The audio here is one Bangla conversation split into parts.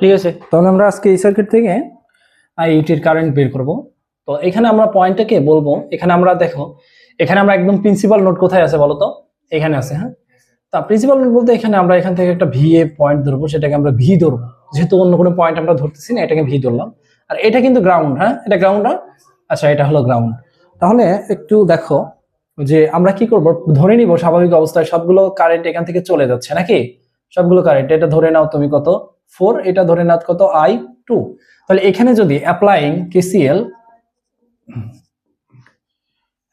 ঠিক আছে, তাহলে আমরা আজকে এই সার্কিট থেকে আইইটির কারেন্ট বের করব। তো এখানে আমরা পয়েন্টটাকে বলব, এখানে আমরা দেখো, এখানে আমরা একদম প্রিন্সিপাল নোট কোথায় আছে বলো তো? এখানে আছে হ্যাঁ? তা প্রিন্সিপাল নোট বলতে এখানে আমরা এখান থেকে একটা ভি এ পয়েন্ট ধরবো, সেটাকে আমরা ভি ধরবো। যেহেতু অন্য কোনো পয়েন্ট আমরা ধরতেছি না, এটাকে ভি ধরলাম। আর এটা কিন্তু গ্রাউন্ড হ্যাঁ? এটা গ্রাউন্ড আচ্ছা এটা হলো গ্রাউন্ড তাহলে একটু দেখো যে আমরা কি করব? ধরে নিব, স্বাভাবিক অবস্থায় সবগুলো কারেন্ট এখান থেকে চলে যাচ্ছে, নাকি? সবগুলো কারেন্ট এটা ধরে নাও তুমি কত? ফোর এটা ধরে নাও কত? আই টু তাহলে এখানে যদি applying KCL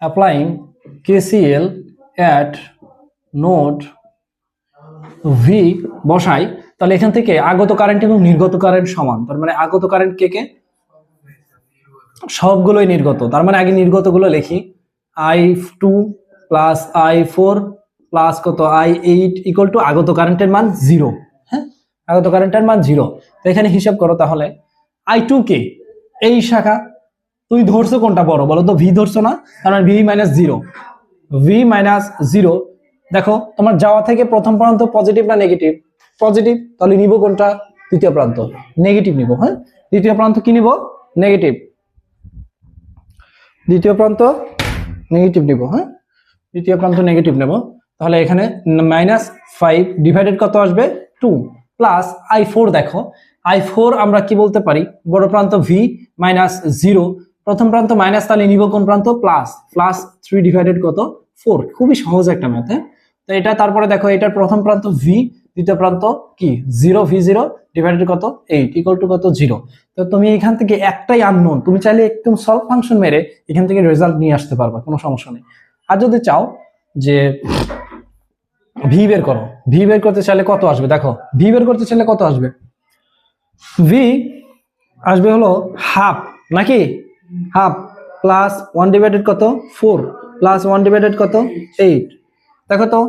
applying KCL at node V বসাই, তাহলে এখান থেকে আগত কারেন্ট এবং নির্গত কারেন্ট সমান। তার মানে আগত কারেন্ট কে কে? সবগুলোই নির্গত। তার মানে আগে নির্গতগুলো লিখি। I two plus I four plus কত? আই এইট ইকুয়াল টু আগত কারেন্টের মান জিরো হ্যাঁ? আগত কারেন্টের মান জিরো তো এখানে হিসাব করো তাহলে। আই টু কে এই শাখা, তুই ধরছো কোনটা বড়? বলো তো ভি ধরছো না? মানে V minus zero V minus zero দেখো, তোমার যাওয়া থেকে প্রথম প্রান্ত পজিটিভ না নেগেটিভ পজিটিভ তাহলে নিব কোনটা? দ্বিতীয় প্রান্ত। নেগেটিভ নিব হ্যাঁ? দ্বিতীয় প্রান্ত কি নিব? নেগেটিভ দ্বিতীয় প্রান্ত নেগেটিভ নিব হ্যাঁ? দ্বিতীয় প্রান্ত নেগেটিভ নেব। তাহলে এখানে মাইনাস ফাইভ ডিভাইডেড কত আসবে? টু প্লাস আই ফোর দেখো। আই ফোর আমরা কি বলতে পারি? বড় প্রান্ত ভি মাইনাস জিরো প্রথম প্রান্ত মাইনাস তাহলে নিব কোন প্রান্ত? প্লাস প্লাস থ্রি ডিভাইডেড কত? ফোর খুবই সহজ একটা ম্যাথ তো এটা তারপরে দেখো, এটার প্রথম প্রান্ত ভি দ্বিতীয় প্রান্ত কি? জিরো ভি জিরো ডিভাইডেড কত? এইট ইকুয়াল টু কত? জিরো তো তুমি এখান থেকে একটাই আননোন তুমি চাইলে একদম সলভ ফাংশন মেরে এখান থেকে রেজাল্ট নিয়ে আসতে পারবা, কোনো সমস্যা নেই। আর যদি চাও যে ভি বের করো। ভি বের করতে চাইলে কত আসবে? দেখো, ভি বের করতে চাইলে কত আসবে? ভি আসবে হলো হাফ নাকি? হাফ প্লাস ওয়ান ডিভাইডেড কত? ফোর প্লাস ওয়ান ডিভাইডেড কত? এইট দেখো তো